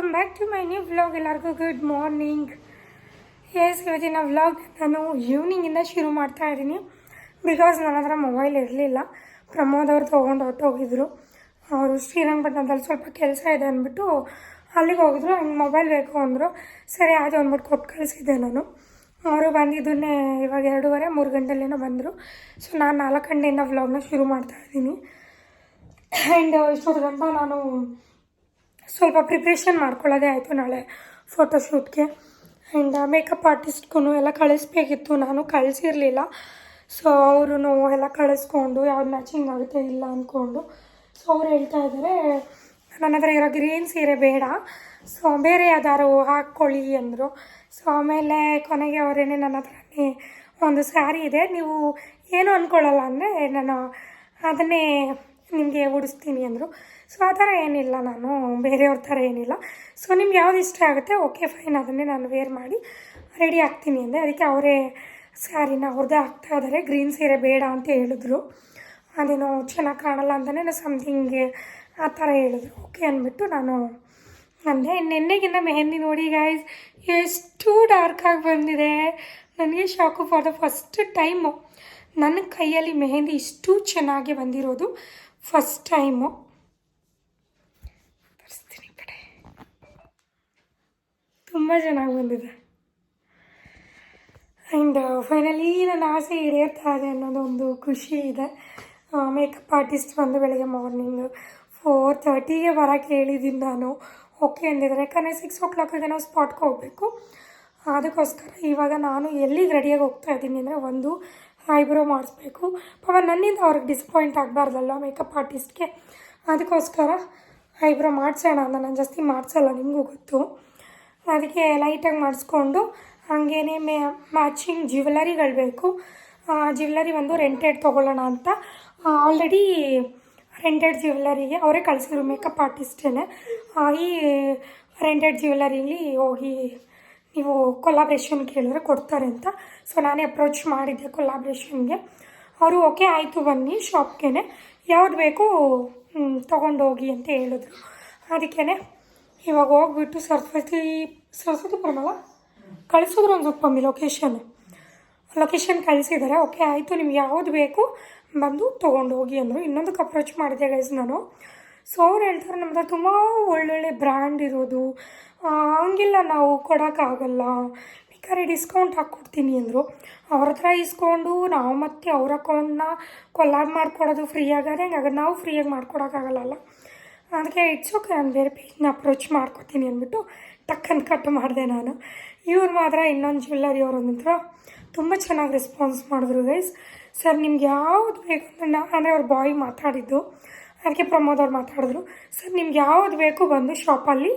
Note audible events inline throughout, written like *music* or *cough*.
Welcome back to my new vlog ಎಲ್ಲರಿಗೂ good morning yes ಇವತ್ತಿನ vlog ನಾನು ಈವ್ನಿಂಗಿಂದ ಶುರು ಮಾಡ್ತಾ ಇದ್ದೀನಿ. ಬಿಕಾಸ್ ನನ್ನ ಹತ್ರ ಮೊಬೈಲ್ ಇರಲಿಲ್ಲ. ಪ್ರಮೋದ್ ಅವ್ರು ತೊಗೊಂಡು ಹೊಟ್ಟೋಗಿದ್ರು ಅವರು ಶ್ರೀರಂಗಪಟ್ಟಣದಲ್ಲಿ ಸ್ವಲ್ಪ ಕೆಲಸ ಇದೆ ಅಂದ್ಬಿಟ್ಟು ಅಲ್ಲಿಗೆ ಹೋಗಿದ್ರು. ನಂಗೆ ಮೊಬೈಲ್ ಬೇಕು ಅಂದರು. ಸರಿ, ಆಯಿತು ಅಂದ್ಬಿಟ್ಟು ಕೊಟ್ಟು ಕಳಿಸಿದ್ದೆ ನಾನು. ಅವರು ಬಂದಿದ್ದನ್ನೇ ಇವಾಗ ಎರಡೂವರೆ, ಮೂರು ಗಂಟೆಲೇನೋ ಬಂದರು. ಸೊ ನಾನು ನಾಲ್ಕು ಗಂಟೆಯಿಂದ ವ್ಲಾಗ್ನ ಶುರು ಮಾಡ್ತಾ ಇದ್ದೀನಿ. ಆ್ಯಂಡ್ ಇಷ್ಟೊತ್ತು ಗಂಟ ನಾನು ಸ್ವಲ್ಪ ಪ್ರಿಪ್ರೇಷನ್ ಮಾಡ್ಕೊಳ್ಳೋದೇ ಆಯಿತು ನಾಳೆ ಫೋಟೋಶೂಟ್ಗೆ ಆ್ಯಂಡ್ ಮೇಕಪ್ ಆರ್ಟಿಸ್ಟ್ಗೂ ಎಲ್ಲ ಕಳಿಸ್ಬೇಕಿತ್ತು. ನಾನು ಕಳಿಸಿರಲಿಲ್ಲ. ಸೊ ಅವರು ಎಲ್ಲ ಕಳಿಸ್ಕೊಂಡು, ಯಾವ್ದು ಮ್ಯಾಚಿಂಗ್ ಆಗುತ್ತೆ ಇಲ್ಲ ಅಂದ್ಕೊಂಡು ಸೊ ಅವ್ರು ಹೇಳ್ತಾ ಇದ್ದಾರೆ, ನನ್ನ ಹತ್ರ ಇರೋ ಗ್ರೀನ್ ಸೀರೆ ಬೇಡ. ಸೊ ಬೇರೆ ಯಾವ್ದಾದ್ರು ಹಾಕ್ಕೊಳ್ಳಿ ಅಂದರು. ಸೊ ಆಮೇಲೆ ಕೊನೆಗೆ ಅವರೇನೆ ನನ್ನ ಹತ್ರನೇ ಒಂದು ಸ್ಯಾರಿ ಇದೆ. ನೀವು ಏನು ಅಂದ್ಕೊಳ್ಳಲ್ಲ ಅಂದರೆ ನಾನು ಅದನ್ನೇ ನಿಮಗೆ ಓಡಿಸ್ತೀನಿ ಅಂದರು. ಸೊ ಆ ಥರ ಏನಿಲ್ಲ ನಾನು, ಬೇರೆಯವ್ರ ಥರ ಏನಿಲ್ಲ. ಸೊ ನಿಮ್ಗೆ ಯಾವ್ದು ಇಷ್ಟ ಆಗುತ್ತೆ ಓಕೆ ಫೈನ್ ಅದನ್ನೇ ನಾನು ವೇರ್ ಮಾಡಿ ರೆಡಿ ಆಗ್ತೀನಿ ಅಂದೆ. ಅದಕ್ಕೆ ಅವರೇ ಸ್ಯಾರಿನ ಅವ್ರದ್ದೇ ಆಗ್ತಾ ಇದ್ದಾರೆ ಗ್ರೀನ್ ಸೀರೆ ಬೇಡ ಅಂತ ಹೇಳಿದ್ರು. ಅದೇನೋ ಚೆನ್ನಾಗಿ ಕಾಣಲ್ಲ ಅಂತಲೇ ಸಮಥಿಂಗ್ ಆ ಥರ ಹೇಳಿದ್ರು. ಓಕೆ ಅಂದ್ಬಿಟ್ಟು ನಾನು ಅಂದೆ. ನಿನ್ನೆಗಿಂತ ಮೆಹಂದಿ ನೋಡಿ ಗಾಯ್ಸ್ ಎಷ್ಟು ಡಾರ್ಕ್ ಆಗಿ ಬಂದಿದೆ. ನನಗೆ shock for the first time ನನ್ನ ಕೈಯಲ್ಲಿ ಮೆಹಂದಿ ಇಷ್ಟು ಚೆನ್ನಾಗಿ ಬಂದಿರೋದು. ಫಸ್ಟ್ ಟೈಮು ತರಿಸ್ತೀನಿ ಕಡೆ ತುಂಬ ಚೆನ್ನಾಗಿ ಬಂದಿದೆ. ಆ್ಯಂಡ್ ಫೈನಲಿ ನನ್ನ ಆಸೆ ಈಡೇರ್ತಾ ಇದೆ ಅನ್ನೋದು ಒಂದು ಖುಷಿ ಇದೆ. ಮೇಕಪ್ ಆರ್ಟಿಸ್ಟ್ ಬಂದು ಬೆಳಗ್ಗೆ ಮಾರ್ನಿಂಗ್ ಫೋರ್ ತರ್ಟಿಗೆ ಬರೋಕ್ಕೆ ಹೇಳಿದ್ದೀನಿ ನಾನು. ಓಕೆ ಅಂದಿದ್ದಾರೆ ಯಾಕಂದರೆ ಸಿಕ್ಸ್ ಓ ಕ್ಲಾಕಿಗೆ ನಾವು ಸ್ಪಾಟ್ಗೆ ಹೋಗಬೇಕು. ಅದಕ್ಕೋಸ್ಕರ ಇವಾಗ ನಾನು ಎಲ್ಲಿಗೆ ರೆಡಿಯಾಗಿ ಹೋಗ್ತಾ ಇದ್ದೀನಿ ಅಂದರೆ ಒಂದು ಐಬ್ರೋ ಮಾಡಿಸ್ಬೇಕು. ಪಾಪ ನನ್ನಿಂದ ಅವ್ರಿಗೆ ಡಿಸಪಾಯಿಂಟ್ ಆಗಬಾರ್ದಲ್ಲ ಮೇಕಪ್ ಆರ್ಟಿಸ್ಟ್ಗೆ ಅದಕ್ಕೋಸ್ಕರ ಐಬ್ರೋ ಮಾಡಿಸೋಣ ಅಂತ ನಾನು ಜಾಸ್ತಿ ಮಾಡಿಸಲ್ಲ, ನಿಮಗೂ ಗೊತ್ತು. ಅದಕ್ಕೆ ಲೈಟಾಗಿ ಮಾಡಿಸ್ಕೊಂಡು ಹಾಗೇನೆ ಮೇ ಮ್ಯಾಚಿಂಗ್ ಜ್ಯುವೆಲರಿಗಳು ಬೇಕು. ಜ್ಯುವೆಲರಿ ಒಂದು ರೆಂಟೆಡ್ ತೊಗೊಳ್ಳೋಣ ಅಂತ. ಆಲ್ರೆಡಿ ರೆಂಟೆಡ್ ಜ್ಯುವೆಲರಿಗೆ ಅವರೇ ಕಳಿಸಿದ್ರು ಮೇಕಪ್ ಆರ್ಟಿಸ್ಟೇ ಈ ರೆಂಟೆಡ್ ಜ್ಯುವೆಲರಿಲಿ ಹೋಗಿ ನೀವು ಕೊಲಾಬ್ರೇಷನ್ ಕೇಳಿದ್ರೆ ಕೊಡ್ತಾರೆ ಅಂತ. ಸೊ ನಾನೇ ಅಪ್ರೋಚ್ ಮಾಡಿದ್ದೆ ಕೊಲಾಬ್ರೇಷನ್ಗೆ ಅವರು ಓಕೆ ಆಯಿತು ಬನ್ನಿ ಶಾಪ್ಗೆ ಯಾವ್ದು ಬೇಕು ತೊಗೊಂಡೋಗಿ ಅಂತ ಹೇಳಿದ್ರು. ಅದಕ್ಕೇ ಇವಾಗ ಹೋಗ್ಬಿಟ್ಟು ಸರಸ್ವತಿ ಸರಸ್ವತಿ ಪರಮಲ್ಲ ಕಳಿಸಿದ್ರು ಒಂದು ಮಮ್ಮಿ ಲೊಕೇಶನ್ ಲೊಕೇಶನ್ ಕಳಿಸಿದ್ದಾರೆ ಓಕೆ ಆಯಿತು, ನಿಮ್ಗೆ ಯಾವ್ದು ಬೇಕು ಬಂದು ತೊಗೊಂಡೋಗಿ ಅಂದರು. ಇನ್ನೊಂದಕ್ಕೆ ಅಪ್ರೋಚ್ ಮಾಡಿದೆ ಗೈಸ್ ನಾನು. ಸೊ ಅವ್ರು ಹೇಳ್ತಾರೆ ನಮ್ಮ ಹತ್ರ ತುಂಬ ಒಳ್ಳೊಳ್ಳೆ ಬ್ರ್ಯಾಂಡ್ ಇರೋದು. ಹಂಗಿಲ್ಲ ನಾವು ಕೊಡೋಕ್ಕಾಗಲ್ಲ. ಬೇಕಾದ್ರೆ ಡಿಸ್ಕೌಂಟ್ ಹಾಕ್ಕೊಡ್ತೀನಿ ಅಂದರು. ಅವ್ರ ಹತ್ರ ಇಸ್ಕೊಂಡು ನಾವು ಮತ್ತೆ ಅವ್ರ ಅಕೌಂಟ್ನ ಕೊಲಾಬ್ ಮಾಡ್ಕೊಡೋದು ಫ್ರೀ ಆಗೋದು ಹೆಂಗಾಗ ನಾವು ಫ್ರೀಯಾಗಿ ಮಾಡ್ಕೊಡೋಕ್ಕಾಗಲ್ಲ ಅದಕ್ಕೆ ಇಟ್ಸ್ ಓಕೆ ನಾನು ಬೇರೆ ಪೇಜ್ನ ಅಪ್ರೋಚ್ ಮಾಡ್ಕೊತೀನಿ ಅಂದ್ಬಿಟ್ಟು ಟಕ್ಕನ್ ಕಟ್ ಮಾಡಿದೆ ನಾನು. ಇವ್ರು ಮಾತ್ರ ಇನ್ನೊಂದು ಜ್ಯುವೆಲ್ಲರಿ ಅವ್ರ ಹತ್ರ ತುಂಬ ಚೆನ್ನಾಗಿ ರೆಸ್ಪಾನ್ಸ್ ಮಾಡಿದ್ರು ಗೈಸ್ ಸರ್, ನಿಮ್ಗೆ ಯಾವ್ದು ಬೇಕು ನಾನು ಅಂದರೆ ಅವ್ರ ಬಾಯ್ ಮಾತಾಡಿದ್ದು. ಅದಕ್ಕೆ ಪ್ರಮೋದ್ ಅವ್ರು ಮಾತಾಡಿದ್ರು, ಸರ್, ನಿಮ್ಗೆ ಯಾವ್ದು ಬೇಕು ಬಂದು ಶಾಪಲ್ಲಿ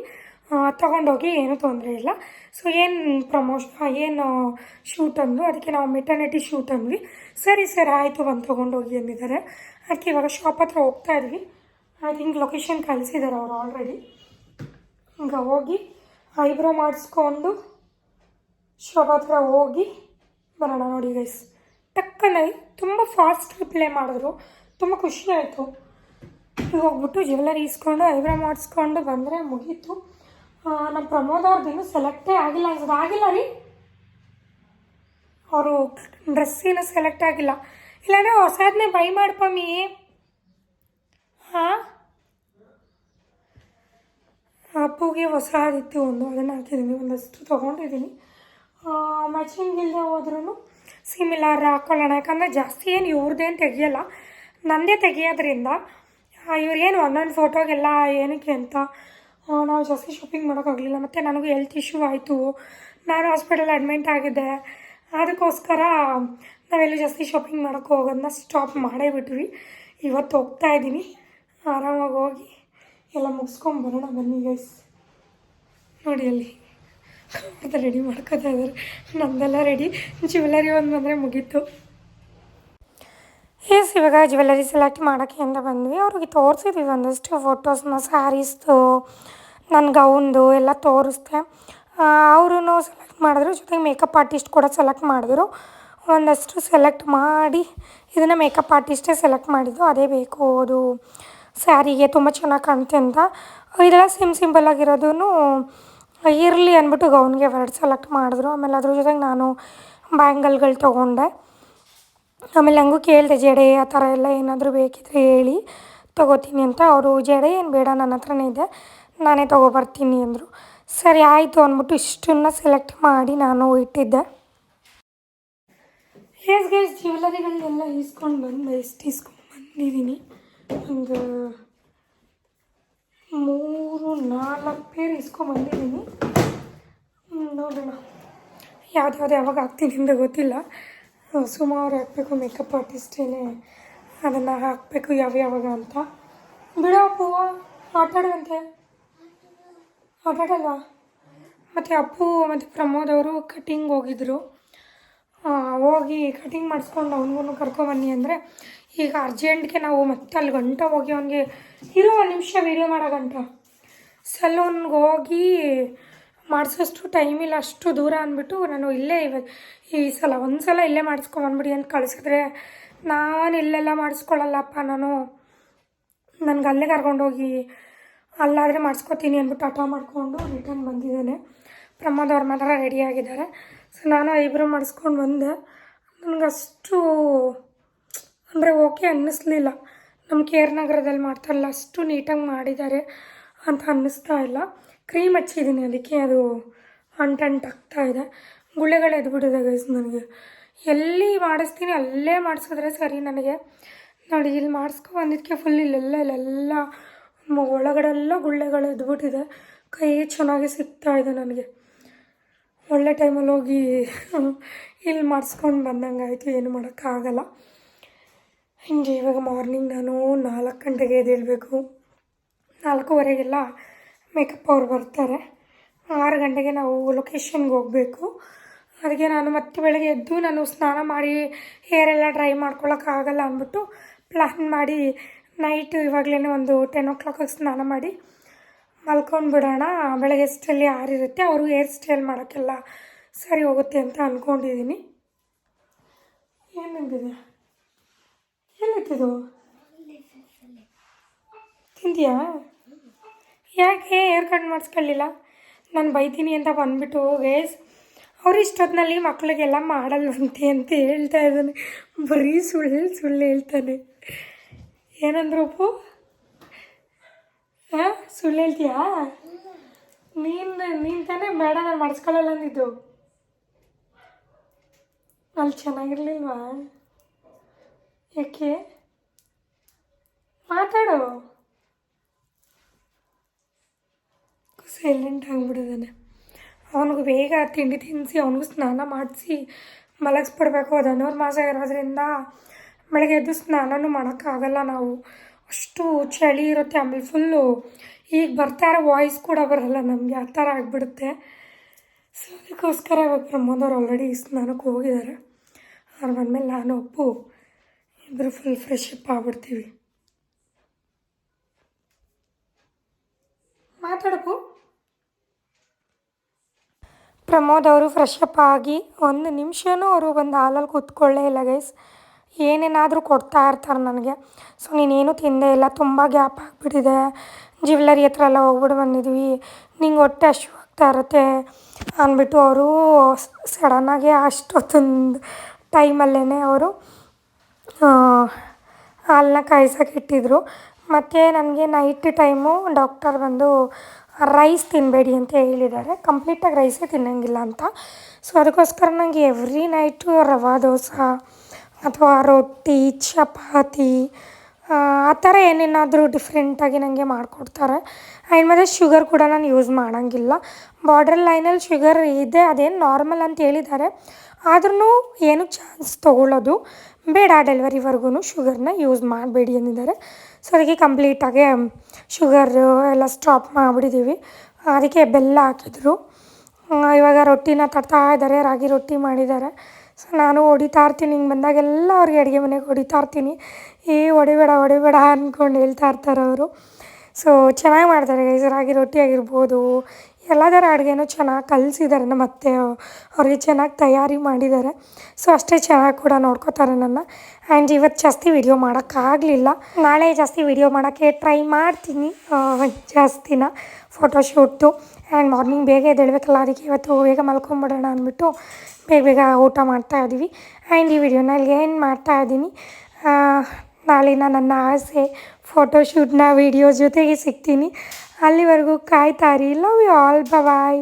ತೊಗೊಂಡೋಗಿ ಏನೂ ತೊಂದರೆ ಇಲ್ಲ. ಸೊ, ಏನು ಪ್ರಮೋಷನ್ ಏನು ಶೂಟ್ ಅಂದು ಅದಕ್ಕೆ ನಾವು ಮೆಟರ್ನಿಟಿ ಶೂಟ್ ಅಂದ್ವಿ. ಸರಿ, ಸರ್, ಆಯಿತು, ಬಂದು ತೊಗೊಂಡೋಗಿ, ಅಂದಿದ್ದಾರೆ. ಅದಕ್ಕೆ ಇವಾಗ ಶಾಪ್ ಹತ್ರ ಹೋಗ್ತಾ ಇದ್ವಿ. ಐ ಥಿಂಕ್ ಲೊಕೇಶನ್ ಕಳಿಸಿದ್ದಾರೆ ಅವರು ಆಲ್ರೆಡಿ ಈಗ ಹೋಗಿ ಐಬ್ರೋ ಮಾಡಿಸ್ಕೊಂಡು ಶಾಪ್ ಹತ್ರ ಹೋಗಿ, ಬರೋಣ ನೋಡಿ ಗೈಸ್ ಟಕ್ಕನಾಗಿ ತುಂಬ ಫಾಸ್ಟ್ ರಿಪ್ಲೈ ಮಾಡಿದ್ರು. ತುಂಬ ಖುಷಿ ಆಯಿತು. ಹೋಗ್ಬಿಟ್ಟು ಜ್ಯುವೆಲರಿ ಇಸ್ಕೊಂಡು ಐಬ್ರೋ ಮಾಡಿಸ್ಕೊಂಡು ಬಂದರೆ ಮುಗೀತು. ನಮ್ಮ ಪ್ರಮೋದ್ ಅವ್ರದ್ದು ಇನ್ನೂ ಸೆಲೆಕ್ಟೇ ಆಗಿಲ್ಲ. ಅನ್ಸೋದು ಆಗಿಲ್ಲ ರೀ. ಅವರು ಡ್ರೆಸ್ ಏನೂ ಸೆಲೆಕ್ಟ್ ಆಗಿಲ್ಲ. ಇಲ್ಲಾಂದರೆ ಹೊಸದನ್ನೇ ಬೈ ಮಾಡ್ಪಮ್ಮಿ ಹಾಂ ಅಪ್ಪುಗೆ ಹೊಸದಿತ್ತು ಒಂದು. ಅದನ್ನು ಹಾಕಿದ್ದೀನಿ ಒಂದಷ್ಟು ತೊಗೊಂಡಿದ್ದೀನಿ ಮ್ಯಾಚಿಂಗ್ ಇಲ್ಲದೆ ಹೋದ್ರೂ ಸಿಮಿಲರ್ ಹಾಕ್ಕೊಳ್ಳೋಣ ಯಾಕಂದರೆ ಜಾಸ್ತಿ ಏನು ಇವ್ರದ್ದೇನು ತೆಗಿಯಲ್ಲ. ನನ್ನದೇ ತೆಗಿಯೋದ್ರಿಂದ ಇವ್ರಿಗೇನು ಒಂದೊಂದು ಫೋಟೋಗೆಲ್ಲ ಏನಕ್ಕೆ ಅಂತ ನಾವು ಜಾಸ್ತಿ ಶಾಪಿಂಗ್ ಮಾಡೋಕ್ಕಾಗಲಿಲ್ಲ ಮತ್ತು ನನಗೂ ಹೆಲ್ತ್ ಇಶ್ಯೂ ಆಯಿತು. ನಾನು ಹಾಸ್ಪಿಟಲ್ ಅಡ್ಮಿಂಟ್ ಆಗಿದ್ದೆ. ಅದಕ್ಕೋಸ್ಕರ ನಾವೆಲ್ಲೂ ಜಾಸ್ತಿ ಶಾಪಿಂಗ್ ಮಾಡೋಕ್ಕೆ ಹೋಗೋದನ್ನ ಸ್ಟಾಪ್ ಮಾಡೇ ಬಿಟ್ವಿ. ಇವತ್ತು ಹೋಗ್ತಾ ಇದ್ದೀನಿ. ಆರಾಮಾಗಿ ಹೋಗಿ ಎಲ್ಲ ಮುಗಿಸ್ಕೊಂಡು ಬರೋಣ ಬನ್ನಿ ಗೈಸ್ ನೋಡಿ ಅಲ್ಲಿ ರೆಡಿ ಮಾಡ್ಕೋತಾ ಇದ್ದಾರೆ. ನಮ್ಮದೆಲ್ಲ ರೆಡಿ ಜ್ಯುವೆಲ್ಲರಿ ಒಂದು ಬಂದರೆ ಮುಗೀತು. ಎಸ್ ಇವಾಗ ಜ್ಯುವೆಲ್ಲರಿ ಸೆಲೆಕ್ಟ್ ಮಾಡೋಕ್ಕೆ ಅಂತ ಬಂದ್ವಿ. ಅವ್ರಿಗೆ ತೋರಿಸಿದ್ವಿ ಒಂದಷ್ಟು ಫೋಟೋಸ್ನ ಸ್ಯಾರೀಸ್ದು ನನ್ನ ಗೌನ್ದು ಎಲ್ಲ ತೋರಿಸ್ದೆ. ಅವರು ಸೆಲೆಕ್ಟ್ ಮಾಡಿದ್ರು. ಜೊತೆಗೆ ಮೇಕಪ್ ಆರ್ಟಿಸ್ಟ್ ಕೂಡ ಸೆಲೆಕ್ಟ್ ಮಾಡಿದ್ರು. ಒಂದಷ್ಟು ಸೆಲೆಕ್ಟ್ ಮಾಡಿ ಇದನ್ನು ಮೇಕಪ್ ಆರ್ಟಿಸ್ಟೇ ಸೆಲೆಕ್ಟ್ ಮಾಡಿದ್ದು. ಅದೇ ಬೇಕು ಅದು ಸ್ಯಾರಿಗೆ ತುಂಬ ಚೆನ್ನಾಗಿ ಕಾಣುತ್ತೆ ಅಂತ. ಇದೆಲ್ಲ ಸಿಮ್ ಸಿಂಪಲ್ ಆಗಿರೋದೂ ಇರಲಿ ಅಂದ್ಬಿಟ್ಟು ಗೌನ್ಗೆ ಎರಡು ಸೆಲೆಕ್ಟ್ ಮಾಡಿದ್ರು. ಆಮೇಲೆ ಅದ್ರ ಜೊತೆಗೆ ನಾನು ಬ್ಯಾಂಗಲ್ಗಳು ತೊಗೊಂಡೆ. ಆಮೇಲೆ ನನಗೂ ಕೇಳಿದೆ, ಜಡೆ, ಆ ಥರ ಎಲ್ಲ ಏನಾದರೂ ಬೇಕಿದ್ರೆ ಹೇಳಿ, ತೊಗೋತೀನಿ ಅಂತ. ಅವರು, ಜಡೆ, ಏನು ಬೇಡ, ನನ್ನ ಹತ್ರನೇ ಇದೆ, ನಾನೇ ತೊಗೊಬರ್ತೀನಿ ಅಂದರು. ಸರಿ, ಆಯಿತು ಅಂದ್ಬಿಟ್ಟು ಇಷ್ಟನ್ನು ಸೆಲೆಕ್ಟ್ ಮಾಡಿ ನಾನು ಇಟ್ಟಿದ್ದೆ. ಎಸ್ ಗೈಸ್ ಜ್ಯುವೆಲರಿಗಳನ್ನೆಲ್ಲ ಇಸ್ಕೊಂಡು ಬಂದು ಎಷ್ಟು ಇಸ್ಕೊಂಡು ಬಂದಿದ್ದೀನಿ ಒಂದು ಮೂರು, ನಾಲ್ಕು ಪೇರ್ ಇಸ್ಕೊಂಡ್ಬಂದಿದ್ದೀನಿ ನೋಡೋಣ. ಯಾವ್ದು ಯಾವಾಗ ಆಗ್ತೀನಿ ಅಂತ ಗೊತ್ತಿಲ್ಲ. ಸುಮಾರು ಹಾಕಬೇಕು ಮೇಕಪ್ ಆರ್ಟಿಸ್ಟೇನೆ ಅದನ್ನು ಹಾಕಬೇಕು ಯಾವ ಯಾವಾಗ ಅಂತ. ಬಿಡೋ ಅಪ್ಪುವ ಆಟಾಡುವಂತೆ ಆಟಾಡಲ್ವಾ ಮತ್ತು ಅಪ್ಪು ಮತ್ತು ಪ್ರಮೋದ್ ಅವರು ಕಟಿಂಗ್ ಹೋಗಿದ್ರು. ಆ, ಹೋಗಿ ಕಟಿಂಗ್ ಮಾಡಿಸ್ಕೊಂಡು ಅವನಿಗೂ ಕರ್ಕೊಬನ್ನಿ ಅಂದರೆ ಈಗ ಅರ್ಜೆಂಟ್ಗೆ ನಾವು ಮತ್ತೆ ಅಲ್ಲಿ ಗಂಟ ಹೋಗಿ ಅವನಿಗೆ ಇರೋ ಒಂದು ನಿಮಿಷ ವೀಡಿಯೋ ಮಾಡೋ ಗಂಟ. ಸಲೂನ್ಗೆ ಹೋಗಿ ಮಾಡಿಸೋಷ್ಟು ಇಲ್ಲ, ಅಷ್ಟು ದೂರ ಅಂದ್ಬಿಟ್ಟು ನಾನು ಇಲ್ಲೇ ಇವಾಗ ಈ ಸಲ ಒಂದು ಸಲ ಇಲ್ಲೇ ಮಾಡಿಸ್ಕೊಂಬಂದ್ಬಿಡಿ ಅಂತ ಕಳಿಸಿದ್ರೆ ನಾನು ಇಲ್ಲೆಲ್ಲ ಮಾಡಿಸ್ಕೊಳ್ಳಲ್ಲಪ್ಪ ನಾನು. ನನಗೆ ಅಲ್ಲೇ ಕರ್ಕೊಂಡೋಗಿ ಅಲ್ಲಾದರೆ ಮಾಡಿಸ್ಕೊತೀನಿ ಅಂದ್ಬಿಟ್ಟು ಹಠ ಮಾಡಿಕೊಂಡು ರಿಟರ್ನ್ ಬಂದಿದ್ದೇನೆ. ಪ್ರಮೋದ್ ಅವ್ರ ಮಾತ್ರ ರೆಡಿಯಾಗಿದ್ದಾರೆ ಸೊ ನಾನು ಐಬ್ರೋ ಮಾಡಿಸ್ಕೊಂಡು ಬಂದೆ. ನನಗಷ್ಟು ಅಂದರೆ ಓಕೆ ಅನ್ನಿಸ್ಲಿಲ್ಲ. ನಮ್ಮ ಕೇರ್ ನಗರದಲ್ಲಿ ಮಾಡ್ತಾರಲ್ಲ, ಅಷ್ಟು ನೀಟಾಗಿ ಮಾಡಿದ್ದಾರೆ ಅಂತ ಅನ್ನಿಸ್ತಾ ಇಲ್ಲ. ಕ್ರೀಮ್ ಹಚ್ಚಿದ್ದೀನಿ, ಅದಕ್ಕೆ ಅದು ಅಂಟಂಟ್ ಆಗ್ತಾ ಇದೆ. ಗುಳ್ಳೆಗಳು ಎದ್ಬಿಟ್ಟಿದೆ ಗೈಸ್ ನನಗೆ. ಎಲ್ಲಿ ಮಾಡಿಸ್ತೀನಿ ಅಲ್ಲೇ ಮಾಡಿಸಿದ್ರೆ ಸರಿ ನನಗೆ. ನೋಡಿ, ಇಲ್ಲಿ ಮಾಡಿಸ್ಕೊ ಬಂದಿದ್ದಕ್ಕೆ ಫುಲ್ ಇಲ್ಲೆಲ್ಲ ಇಲ್ಲೆಲ್ಲ, ಒಳಗಡೆಲ್ಲ ಗುಳ್ಳೆಗಳು ಎದ್ಬಿಟ್ಟಿದೆ. ಕೈ ಚೆನ್ನಾಗಿ ಸಿಗ್ತಾ ಇದೆ ನನಗೆ. ಒಳ್ಳೆ ಟೈಮಲ್ಲಿ ಹೋಗಿ *laughs* ಇಲ್ಲಿ ಮಾಡಿಸ್ಕೊಂಡು ಬಂದಂಗೆ ಆಯಿತು, ಏನು ಮಾಡೋಕ್ಕಾಗಲ್ಲ. ಹಿಂಗೆ ಇವಾಗ ಮಾರ್ನಿಂಗ್ ನಾನು ನಾಲ್ಕು ಗಂಟೆಗೆ ಎದ್ದೇಳಬೇಕು. ನಾಲ್ಕೂವರೆಗೆಲ್ಲ ಮೇಕಪ್ ಅವ್ರು ಬರ್ತಾರೆ. ಆರು ಗಂಟೆಗೆ ನಾವು ಲೊಕೇಶನ್ಗೆ ಹೋಗಬೇಕು. ಅದಕ್ಕೆ ನಾನು ಮತ್ತೆ ಬೆಳಗ್ಗೆ ಎದ್ದು ನಾನು ಸ್ನಾನ ಮಾಡಿ ಹೇರ್ ಎಲ್ಲ ಡ್ರೈ ಮಾಡ್ಕೊಳಕ್ಕಾಗಲ್ಲ ಅಂದ್ಬಿಟ್ಟು ಪ್ಲ್ಯಾನ್ ಮಾಡಿ ನೈಟ್ ಇವಾಗಲೇ ಒಂದು ಟೆನ್ ಓ ಕ್ಲಾಕಿಗೆ ಸ್ನಾನ ಮಾಡಿ ಮಲ್ಕೊಂಡು ಬಿಡೋಣ. ಬೆಳಗ್ಗೆ ಸ್ಟೈಲಿ ಆರಿರುತ್ತೆ ಅವರು ಹೇರ್ ಸ್ಟೈಲ್ ಮಾಡೋಕ್ಕೆಲ್ಲ ಸರಿ ಹೋಗುತ್ತೆ ಅಂತ ಅಂದ್ಕೊಂಡಿದ್ದೀನಿ ಏನಿದೆ ಏನಿತ್ತಿದು ತಿಂತೀಯಾ ಯಾಕೆ ಹೇರ್ ಕಟ್ ಮಾಡಿಸ್ಕೊಳ್ಳಿಲ್ಲ? ನಾನು ಬೈತೀನಿ ಅಂತ ಬಂದ್ಬಿಟ್ಟು ಗೇಸ್ ಅವ್ರು ಇಷ್ಟೊತ್ತಿನಲ್ಲಿ ಮಕ್ಕಳಿಗೆಲ್ಲ ಮಾಡಲ್ವಂತೆ ಅಂತ ಹೇಳ್ತಾ ಇದ್ದಾನೆ. ಬರೀ ಸುಳ್ಳು ಸುಳ್ಳು ಹೇಳ್ತಾನೆ. ಏನಂದ್ರು ಉಪ್ಪು? ಹಾಂ, ಸುಳ್ಳು ಹೇಳ್ತೀಯಾ? ನೀನು ನೀನು ತಾನೇ ಬೇಡ, ನಾನು ಮಾಡಿಸ್ಕೊಳ್ಳಲ್ಲ ಅಂದಿದ್ದು. ಅಲ್ಲಿ ಚೆನ್ನಾಗಿರ್ಲಿಲ್ವಾ? ಯಾಕೆ? ಮಾತಾಡು. ಸೈಲೆಂಟ್ ಆಗಿಬಿಡಿದಾನೆ ಅವನಿಗೆ ಬೇಗ ತಿಂಡಿ ತಿನ್ನಿಸಿ, ಅವನಿಗೂ ಸ್ನಾನ ಮಾಡಿಸಿ, ಮಲಗಿಸ್ಬಿಡ್ಬೇಕು. ಹದಿನೂರು ಮಾಸ ಇರೋದ್ರಿಂದ ಬೆಳಗ್ಗೆ ಎದ್ದು ಸ್ನಾನನೂ ಮಾಡೋಕ್ಕಾಗಲ್ಲ ನಾವು. ಅಷ್ಟು ಚಳಿ ಇರುತ್ತೆ, ಆಮೇಲೆ ಫುಲ್ಲು ಈಗ ಬರ್ತಾ ಇರೋ ವಾಯ್ಸ್ ಕೂಡ ಬರಲ್ಲ ನಮಗೆ, ಆ ಥರ ಆಗಿಬಿಡುತ್ತೆ. ಸೊ ಅದಕ್ಕೋಸ್ಕರ ಇವಾಗ ಪ್ರಮೋದ್ ಅವ್ರು ಆಲ್ರೆಡಿ ಸ್ನಾನಕ್ಕೆ ಹೋಗಿದ್ದಾರೆ. ಅವ್ರು ಬಂದಮೇಲೆ ನಾನು ಒಪ್ಪು ಇಬ್ಬರು ಫುಲ್ ಫ್ರೆಶ್ ಅಪ್ ಆಗ್ಬಿಡ್ತೀವಿ. ಮಾತಾಡಪ್ಪು ಪ್ರಮೋದ್ ಅವರು ಫ್ರೆಶ್ ಅಪ್ ಆಗಿ ಒಂದು ನಿಮಿಷನೂ ಅವರು ಬಂದು ಹಾಲಲ್ಲಿ ಕೂತ್ಕೊಳ್ಳೇ ಇಲ್ಲ ಗೈಸ್ ಏನೇನಾದರೂ ಕೊಡ್ತಾ ಇರ್ತಾರೆ ನನಗೆ. ಸೊ ನೀನೇನು ತಿಂದೇ ಇಲ್ಲ, ತುಂಬ ಗ್ಯಾಪ್ ಆಗಿಬಿಟ್ಟಿದೆ. ಜ್ಯುವೆಲ್ಲರಿ ಹತ್ರ ಎಲ್ಲ ಹೋಗ್ಬಿಟ್ಟು ಬಂದಿದ್ವಿ. ನಿಂಗೆ ಹೊಟ್ಟೆ ಹಶು ಆಗ್ತಾ ಇರುತ್ತೆ ಅಂದ್ಬಿಟ್ಟು ಅವರು ಸಡನ್ನಾಗಿ ಅಷ್ಟೊತ್ತೊಂದು ಟೈಮಲ್ಲೇ ಅವರು ಹಾಲನ್ನ ಕಾಯ್ಸೋಕೆ ಇಟ್ಟಿದ್ರು. ಮತ್ತು ನನಗೆ ನೈಟ್ ಟೈಮು ಡಾಕ್ಟರ್ ಬಂದು ರೈಸ್ ತಿನ್ನಬೇಡಿ ಅಂತ ಹೇಳಿದ್ದಾರೆ. ಕಂಪ್ಲೀಟಾಗಿ ರೈಸೇ ತಿನ್ನೋಂಗಿಲ್ಲ ಅಂತ. ಸೊ ಅದಕ್ಕೋಸ್ಕರ ನನಗೆ ಎವ್ರಿ ನೈಟು ರವೆ ದೋಸೆ ಅಥವಾ ರೊಟ್ಟಿ, ಚಪಾತಿ ಆ ಥರ ಏನೇನಾದರೂ ಡಿಫ್ರೆಂಟಾಗಿ ನನಗೆ ಮಾಡಿಕೊಡ್ತಾರೆ. ಆ್ಯಂಡ್ ಮತ್ತು ಶುಗರ್ ಕೂಡ ನಾನು ಯೂಸ್ ಮಾಡೋಂಗಿಲ್ಲ. ಬಾರ್ಡರ್ ಲೈನಲ್ಲಿ ಶುಗರ್ ಇದೆ, ಅದೇನು ನಾರ್ಮಲ್ ಅಂತ ಹೇಳಿದ್ದಾರೆ. ಆದ್ರೂ ಏನು ಚಾನ್ಸ್ ತೊಗೊಳ್ಳೋದು ಬೇಡ ಡೆಲಿವರಿವರೆಗೂ ಶುಗರ್ನ ಯೂಸ್ ಮಾಡಬೇಡಿ ಅಂದಿದ್ದಾರೆ. ಸೊ ಅದಕ್ಕೆ ಕಂಪ್ಲೀಟಾಗಿ ಶುಗರ್ ಎಲ್ಲ ಸ್ಟಾಪ್ ಮಾಡಿಬಿಟ್ಟಿದ್ದೀವಿ ಅದಕ್ಕೆ ಬೆಲ್ಲ ಹಾಕಿದ್ರು. ಇವಾಗ ರೊಟ್ಟಿನ ತರ್ತಾ ಇದ್ದಾರೆ, ರಾಗಿ ರೊಟ್ಟಿ ಮಾಡಿದ್ದಾರೆ. ಸೊ ನಾನು ಹೊಡಿತಾ ಇರ್ತೀನಿ, ಹಿಂಗೆ ಬಂದಾಗೆಲ್ಲ ಅವ್ರಿಗೆ ಅಡುಗೆ ಮನೆಗೆ ಹೊಡಿತಾ ಇರ್ತೀನಿ. ಏ, ಹೊಡಿಬೇಡ ಹೊಡಿಬೇಡ ಅಂದ್ಕೊಂಡು ಹೇಳ್ತಾ ಇರ್ತಾರೆ ಅವರು. ಸೊ ಚೆನ್ನಾಗಿ ಮಾಡ್ತಾರೆ ಗೈಸ್ ರಾಗಿ ರೊಟ್ಟಿ ಆಗಿರ್ಬೋದು ಎಲ್ಲದರ ಅಡುಗೆನೂ ಚೆನ್ನಾಗಿ ಕಲಿಸಿದ್ದಾರೆ ನಮ್ಮ ಅತ್ತೆ, ಅವ್ರಿಗೆ ಚೆನ್ನಾಗಿ ತಯಾರಿ ಮಾಡಿದ್ದಾರೆ ಸೊ ಅಷ್ಟೇ ಚೆನ್ನಾಗಿ ಕೂಡ ನೋಡ್ಕೋತಾರೆ ನನ್ನ. ಆ್ಯಂಡ್ ಇವತ್ತು ಜಾಸ್ತಿ ವಿಡಿಯೋ ಮಾಡೋಕ್ಕಾಗಲಿಲ್ಲ ನಾಳೆ ಜಾಸ್ತಿ ವಿಡಿಯೋ ಮಾಡೋಕ್ಕೆ ಟ್ರೈ ಮಾಡ್ತೀನಿ. ಜಾಸ್ತಿನ ಫೋಟೋಶೂಟು ಆ್ಯಂಡ್ ಮಾರ್ನಿಂಗ್ ಬೇಗ ಎದ್ದೇಳಬೇಕಲ್ಲ, ಅದಕ್ಕೆ ಇವತ್ತು ಬೇಗ ಮಲ್ಕೊಂಬಿಡೋಣ ಅಂದ್ಬಿಟ್ಟು ಬೇಗ ಬೇಗ ಊಟ ಮಾಡ್ತಾ ಇದ್ದೀವಿ ಆ್ಯಂಡ್ ಈ ವಿಡಿಯೋನ ಇಲ್ಲಿಗೆ ಏನು ಮಾಡ್ತಾ ಇದ್ದೀನಿ ನಾಳಿನ ನನ್ನ ಆಸೆ ಫೋಟೋಶೂಟ್ನ ವೀಡಿಯೋ ಜೊತೆಗೆ ಸಿಗ್ತೀನಿ. ಅಲ್ಲಿವರೆಗೂ ಕಾಯ್ತಾರಿ ಲವ್ ಯು ಆಲ್ ಬಾಯ್